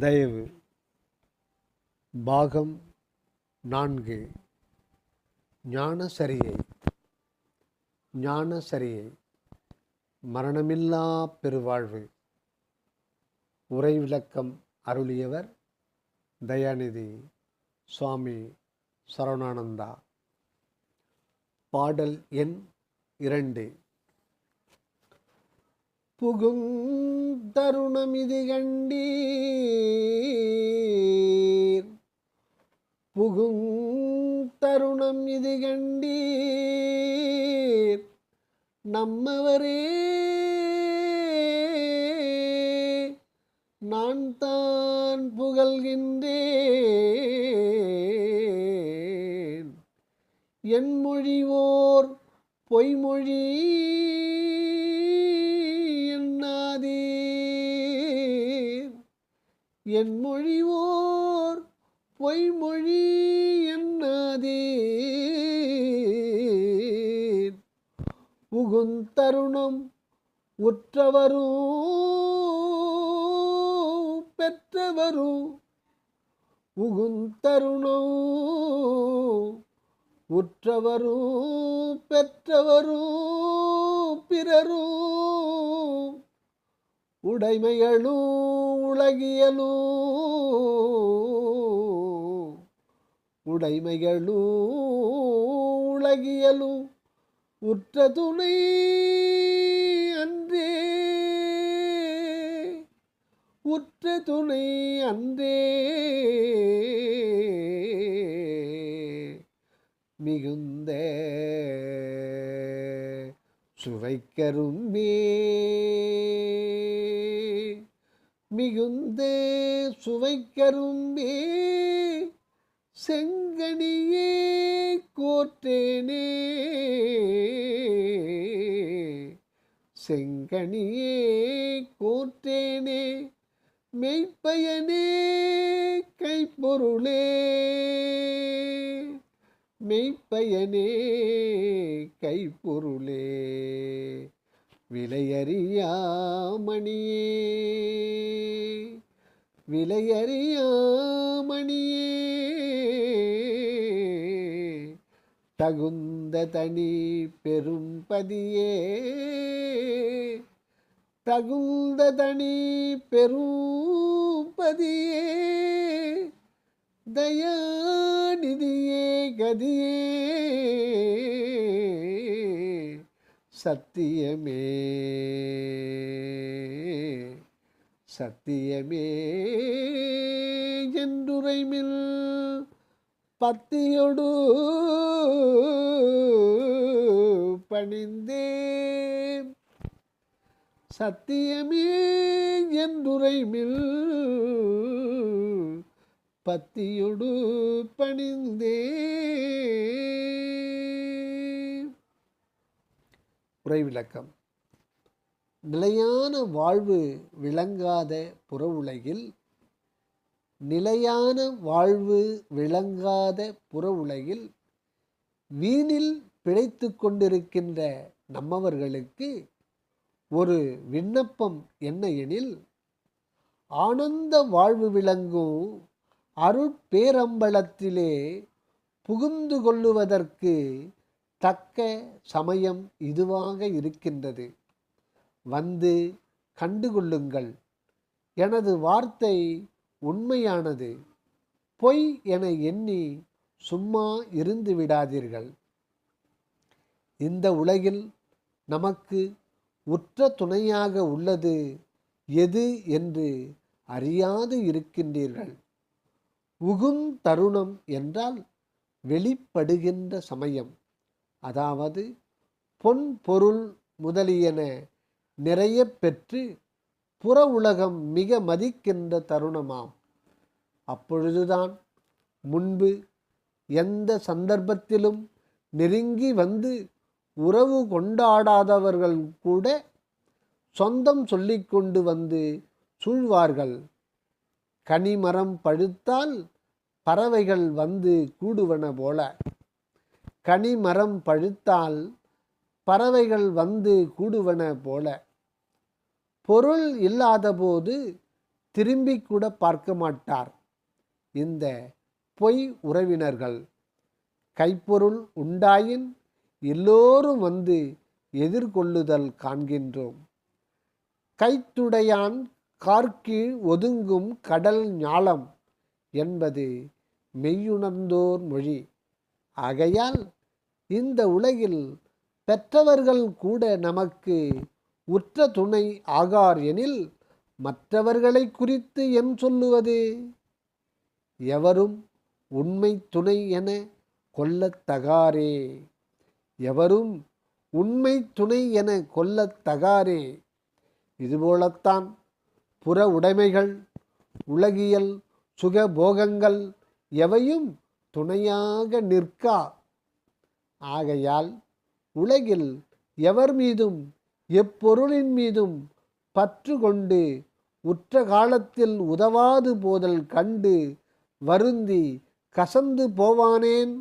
தயவு. பாகம் நான்கு. ஞானசரியை. ஞானசரியை. மரணமில்லா பெருவாழ்வு. உரை விளக்கம் அருளியவர் தயாநிதி சுவாமி சரவணானந்தா பாடல் எண் இரண்டு. புகும் தருணம் இது கண்டீர் புகும் தருணம் இது கண்டீர் நம்மவரே நான் தான் புகழ்கின்றேன். என் மொழிவோர் பொய்மொழி என் மொழிவோர் பொய்மொழி எண்ணாதீர் உகுந்தருணம் உற்றவரும் பெற்றவரும் உகுந்தருணம் உற்றவரும் பெற்றவரும் பிறரும் உடைமைகளூ உலகியலூ. உடைமைகளூ உலகியலூ. உற்ற துணை அன்றே. உற்ற துணை அன்றே. மிகுந்த. சுவைக்கரும்பே. மிகுந்த சுவைக்கரும்பே. செங்கனியே கோற்றேனே. செங்கனியே கோற்றேனே. மெய்ப்பயனே கைப்பொருளே. மெய்ப்பயனே கைப்பொருளே விலையறியாமணியே விலையறியாமணியே தகுந்த தனி பெரும்பதியே தகுந்த தனி பெரும்பதியே தயாநிதியே கதியே. சத்தியமே. சத்தியமே என்றுரைமில் பத்தியொடு பணிந்தேன். சத்தியமே என்றுரைமில் பத்தியொடு பணிந்தே. உரை விளக்கம் நிலையான வாழ்வு விளங்காத புற உலகில் நிலையான வாழ்வு விளங்காத புற உலகில் வீணில் பிழைத்து கொண்டிருக்கின்ற நம்மவர்களுக்கு ஒரு விண்ணப்பம் என்ன எனில் ஆனந்த வாழ்வு விளங்கும் அருட்பேரம்பலத்திலே புகுந்து கொள்ளுவதற்கு தக்க சமயம் இதுவாக இருக்கின்றது. வந்து கண்டுகொள்ளுங்கள். எனது வார்த்தை உண்மையானது. பொய் என எண்ணி சும்மா இருந்து விடாதீர்கள். இந்த உலகில் நமக்கு உற்ற துணையாக உள்ளது எது என்று அறியாது இருக்கின்றீர்கள். உகும் தருணம் என்றால் வெளிப்படுகின்ற சமயம். அதாவது பொன் பொருள் முதலியன நிறைய பெற்று புற உலகம் மிக மதிக்கின்ற தருணமாம். அப்பொழுதுதான் முன்பு எந்த சந்தர்ப்பத்திலும் நெருங்கி வந்து உறவு கொண்டாடாதவர்கள் கூட சொந்தம் சொல்லிக்கொண்டு வந்து சூழ்வார்கள். கனிமரம் பழுத்தால் பறவைகள் வந்து கூடுவன போல. கனிமரம் பழுத்தால் பறவைகள் வந்து கூடுவன போல. பொருள் இல்லாதபோது திரும்பி கூட பார்க்க மாட்டார். இந்த பொய் உறவினர்கள் கைப்பொருள் உண்டாயின் எல்லோரும் வந்து எதிர்கொள்ளுதல் காண்கின்றோம். கைத்துடையான் கார்கீழ் ஒதுங்கும் கடல் ஞாலம் என்பது மெய்யுணர்ந்தோர் மொழி. ஆகையால் இந்த உலகில் பெற்றவர்கள் கூட நமக்கு உற்ற துணை ஆகார் எனில் மற்றவர்களை குறித்து எம் சொல்லுவது? எவரும் உண்மை துணை என கொல்லத்தகாரே எவரும் உண்மை துணை என கொல்லத்தகாரே இதுபோலத்தான் புற உடைமைகள் உலகியல் சுகபோகங்கள் எவையும் துணையாக நிற்கா? ஆகையால் உலகில் எவர் மீதும் எப்பொருளின் மீதும் பற்று கொண்டு உற்ற காலத்தில் உதவாது போதல் கண்டு வருந்தி கசந்து போவானேன்?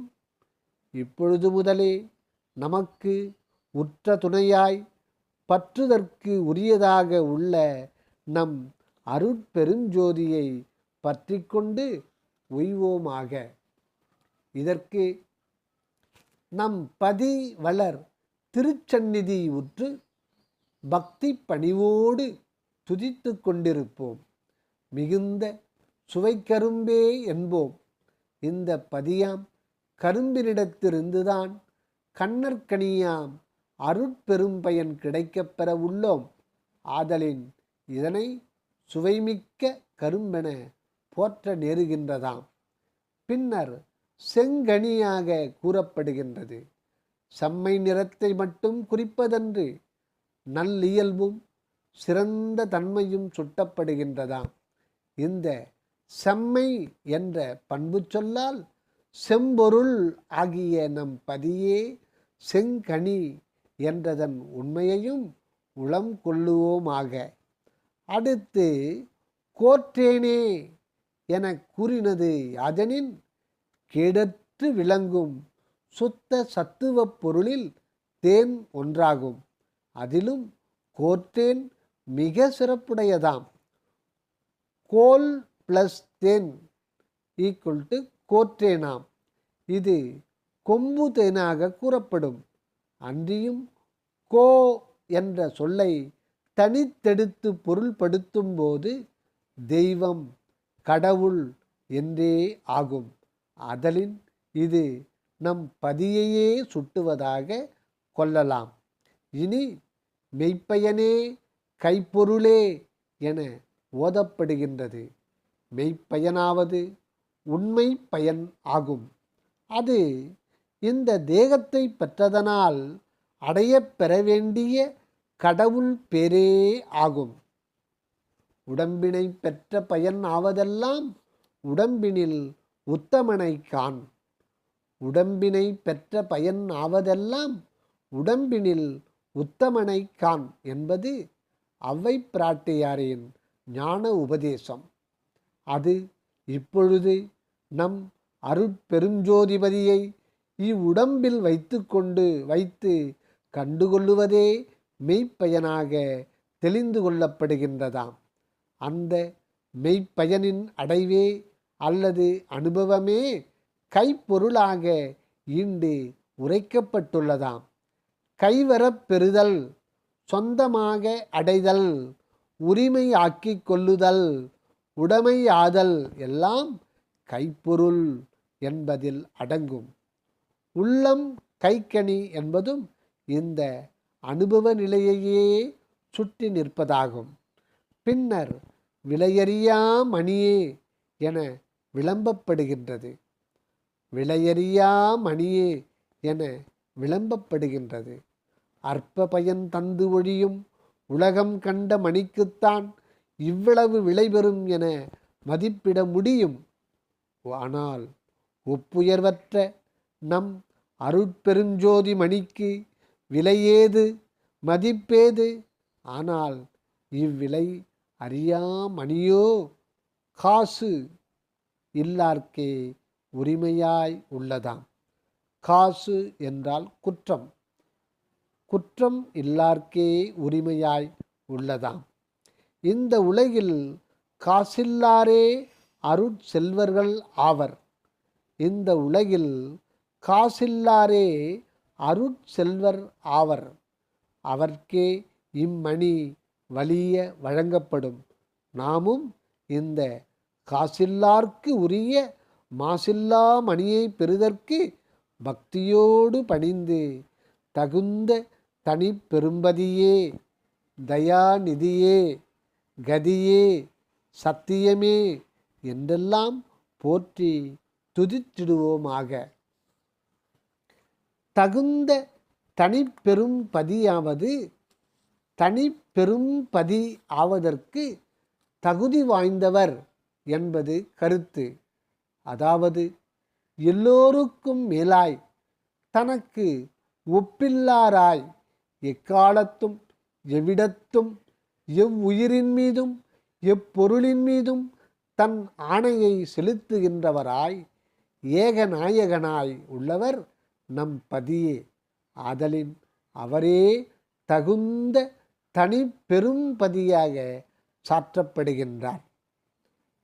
இப்பொழுது முதலே நமக்கு உற்ற துணையாய் பற்றுதற்கு உரியதாக உள்ள நம் அருட்பெருஞ்சோதியை பற்றி கொண்டு உய்வோமாக. இதற்கு நம் பதி வளர் திருச்சந்நிதி உற்று பக்தி பணிவோடு துதித்து கொண்டிருப்போம். மிகுந்த சுவைக்கரும்பே என்போம். இந்த பதியாம் கரும்பினிடத்திருந்துதான் கண்ணற்கனியாம் அருட்பெரும்பயன் கிடைக்கப் உள்ளோம். ஆதலின் இதனை சுவைமிக்க கரும்பென போற்ற நேருகின்றதாம். பின்னர் செங்கனியாக கூறப்படுகின்றது. செம்மை நிறத்தை மட்டும் குறிப்பதன்று நல்லியல்பும் சிறந்த தன்மையும் சுட்டப்படுகின்றதாம். இந்த செம்மை என்ற பண்பு சொல்லால் செம்பொருள் ஆகிய நம் பதியே செங்கனி என்றதன் உண்மையையும் உளம் கொள்ளுவோமாக. அடுத்து கோற்றேனே என கூறினது அதனின் கெடற்று விளங்கும் சுத்த சத்துவப் பொருளில் தேன் ஒன்றாகும். அதிலும் கோர்த்தேன் மிக சிறப்புடையதாம். கோல் ப்ளஸ் தேன் ஈக்குவல் டு கோற்றேனாம். இது கொம்பு தேனாக கூறப்படும். அன்றியும் கோ என்ற சொல்லை தனித்தெடுத்து பொருள்படுத்தும் போது தெய்வம் கடவுள் என்றே ஆகும். அதலின் இது நம் பதியையே சுட்டுவதாக கொள்ளலாம். இனி மெய்ப்பயனே கைப்பொருளே என ஓதப்படுகின்றது. மெய்ப்பயனாவது உண்மை பயன் ஆகும். அது இந்த தேகத்தை பெற்றதனால் அடைய பெற வேண்டிய கடவுள் பேரே ஆகும். உடம்பினை பெற்ற பயன் ஆவதெல்லாம் உடம்பினில் உத்தமனை கான் உடம்பினை பெற்ற பயன் ஆவதெல்லாம் உடம்பினில் உத்தமனை கான் என்பது அவ்வை பிராட்டியாரின் ஞான உபதேசம். அது இப்பொழுது நம் அருட்பெருஞ்சோதிபதியை இவ்வுடம்பில் வைத்துக்கொண்டு வைத்து கண்டுகொள்ளுவதே மெய்ப்பயனாக தெளிந்து கொள்ளப்படுகின்றதாம். அந்த மெய்ப்பயனின் அடைவே அல்லது அனுபவமே கைப்பொருளாக ஈண்டு உரைக்கப்பட்டுள்ளதாம். கைவரப் பெறுதல் சொந்தமாக அடைதல் உரிமை கொள்ளுதல் உடைமையாதல் எல்லாம் கைப்பொருள் என்பதில் அடங்கும். உள்ளம் கைக்கணி என்பதும் இந்த அனுபவ நிலையையே சுட்டி நிற்பதாகும். பின்னர் விலையறியா மணியே என விளம்பப்படுகின்றது. விலையறியா மணியே என விளம்பப்படுகின்றது. அற்ப பயன் தந்து ஒழியும் உலகம் கண்ட மணிக்குத்தான் இவ்வளவு விலை பெறும் என மதிப்பிட முடியும். ஆனால் ஒப்புயர்வற்ற நம் அருட்பெருஞ்சோதி மணிக்கு விலையேது? மதிப்பேது? ஆனால் இவ்விலை அறியாமணியோ? காசு இல்லார்க்கே உரிமையாய் உள்ளதாம். காசு என்றால் குற்றம். குற்றம் இல்லார்க்கே உரிமையாய் உள்ளதாம். இந்த உலகில் காசில்லாரே அருட்செல்வர்கள் ஆவர். இந்த உலகில் காசில்லாரே அருட்செல்வர் ஆவர். அவர்க்கே இம்மணி வலிய வழங்கப்படும். நாமும் இந்த காசில்லார்க்கு உரிய மாசில்லா மணியை பெறுதற்கு பக்தியோடு பணிந்து தகுந்த தனி பெரும்பதியே தயாநிதியே கதியே சத்தியமே என்றெல்லாம் போற்றி துதித்திடுவோமாக. தகுந்த தனிப்பெரும் பதியாவது தனிப்பெரும் பதி ஆவதற்கு தகுதி வாய்ந்தவர் என்பது கருத்து. அதாவது எல்லோருக்கும் மேலாய் தனக்கு ஒப்பில்லாராய் எக்காலத்தும் எவ்விடத்தும் எவ்வுயிரின் மீதும் எப்பொருளின் மீதும் தன் ஆணையை செலுத்துகின்றவராய் ஏகநாயகனாய் உள்ளவர் நம் பதியே. ஆதலின் அவரே தகுந்த தனி பெரும்பதியாக சாற்றப்படுகின்றார்.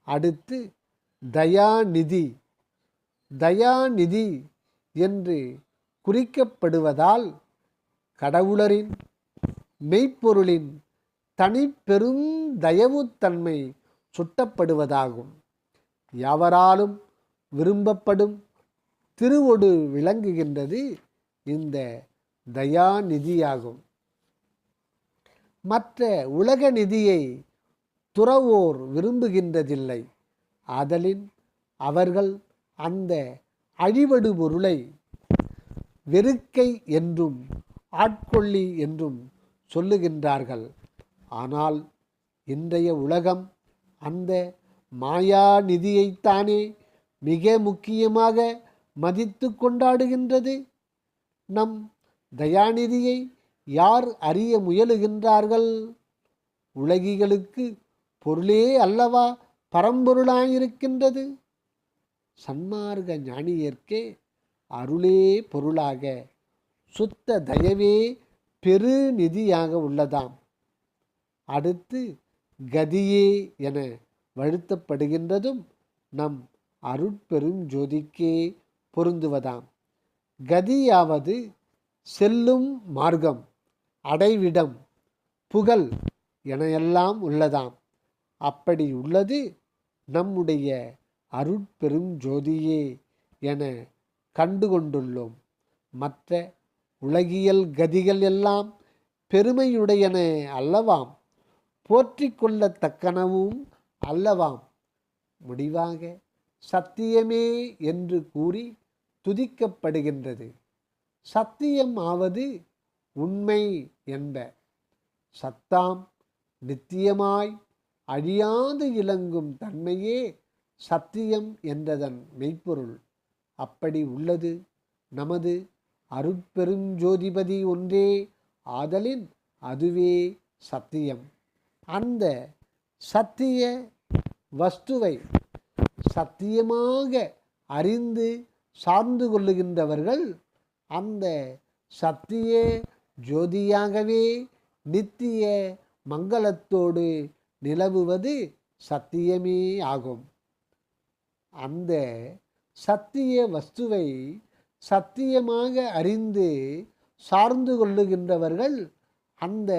அடுத்து தயாநிதி. தயாநிதி என்று குறிக்கப்படுவதால் கடவுளரின் மெய்ப்பொருளின் தனிப்பெரும் தயவுத்தன்மை சுட்டப்படுவதாகும். யாவராலும் விரும்பப்படும் திருவொடு விளங்குகின்றது இந்த தயாநிதியாகும். மற்ற உலக நிதியை துறவோர் விரும்புகின்றதில்லை. ஆதலின் அவர்கள் அந்த அழிவடு பொருளை வெறுக்கை என்றும் ஆட்கொள்ளி என்றும் சொல்லுகின்றார்கள். ஆனால் இன்றைய உலகம் அந்த மாயா நிதியைத்தானே மிக முக்கியமாக மதித்து கொண்டாடுகின்றது நம் தயாநிதியை யார் அறிய முயலுகின்றார்கள்? உலகிகளுக்கு பொருளே அல்லவா பரம்பொருளாயிருக்கின்றது? சன்மார்க்க ஞானியர்க்கே அருளே பொருளாக. சுத்த தயவே பெரு நிதியாக உள்ளதாம். அடுத்து கதியே என வழுத்தப்படுகின்றதும் நம் அருட்பெரும் ஜோதிக்கே பொருந்துவதாம். கதியாவது செல்லும் மார்க்கம் அடைவிடம் புகழ் என எல்லாம் உள்ளதாம். அப்படி உள்ளது நம்முடைய அருட்பெரும் ஜோதியே என கண்டு கொண்டுள்ளோம் மற்ற உலகியல் கதிகள் எல்லாம் பெருமையுடையன அல்லவாம். போற்றி கொள்ளத்தக்கனவும் அல்லவாம். முடிவாக சத்தியமே என்று கூறி துதிக்கப்படுகின்றது. சத்தியம் ஆவது உண்மை என்ப. சத்தாம் நித்தியமாய் அழியாது இலங்கும் தன்மையே சத்தியம் என்றதன் மெய்ப்பொருள். அப்படி உள்ளது நமது அருட்பெருஞ்சோதிபதி ஒன்றே ஆதலின் அதுவே சத்தியம். அந்த சத்திய வஸ்துவை சத்தியமாக அறிந்து சார்ந்து கொள்ளுகின்றவர்கள் அந்த சத்திய ஜோதியாகவே நித்திய மங்களத்தோடு நிலவுவது சத்தியமே ஆகும். அந்த சத்திய வஸ்துவை சத்தியமாக அறிந்து சார்ந்து கொள்ளுகின்றவர்கள் அந்த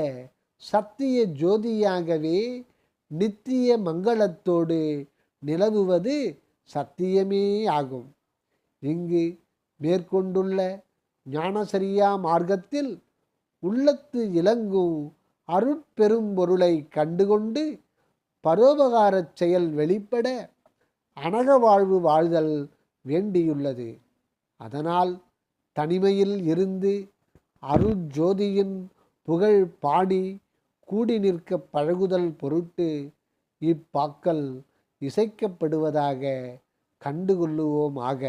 சத்திய ஜோதியாகவே நித்திய மங்களத்தோடு நிலவுவது சத்தியமே ஆகும். இங்கு மேற்கொண்டுள்ள ஞானசரியா மார்க்கத்தில் உள்ளத்து இலங்கும் அருட்பெரும் பொருளை கண்டுகொண்டு பரோபகாரச் செயல் வெளிப்பட அனக வாழ்வு வாழ்தல் வேண்டியுள்ளது. அதனால் தனிமையில் இருந்து அருஜோதியின் புகழ் பாடி கூடி நிற்க பழகுதல் பொருட்டு இப்பாக்கள் இசைக்கப்படுவதாக கண்டுகொள்ளுவோமாக.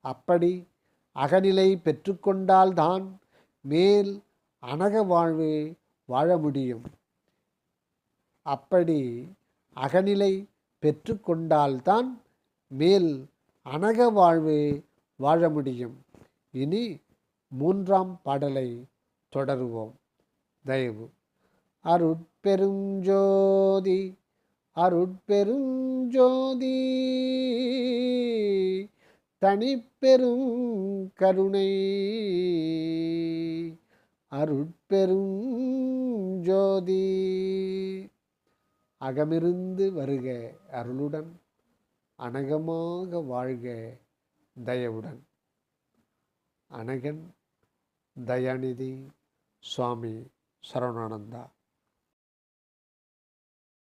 அப்படி அகநிலை பெற்றுக்கொண்டால்தான் மேல் அனக வாழ்வு வாழ முடியும். அப்படி அகநிலை பெற்றுக்கொண்டால்தான் மேல் அனக வாழ்வு வாழ முடியும். இனி மூன்றாம் பாடலை தொடருவோம். தயவு. அருட்பெருஞ்சோதி அருட்பெருஞ்சோதி தனிப்பெரும் கருணை. அருட்பெரும் ஜோதி. அகமிருந்து வருக அருளுடன் அனகமாக வாழ்க தயவுடன். அனகன் தயாநிதி சுவாமி சரவணானந்தா.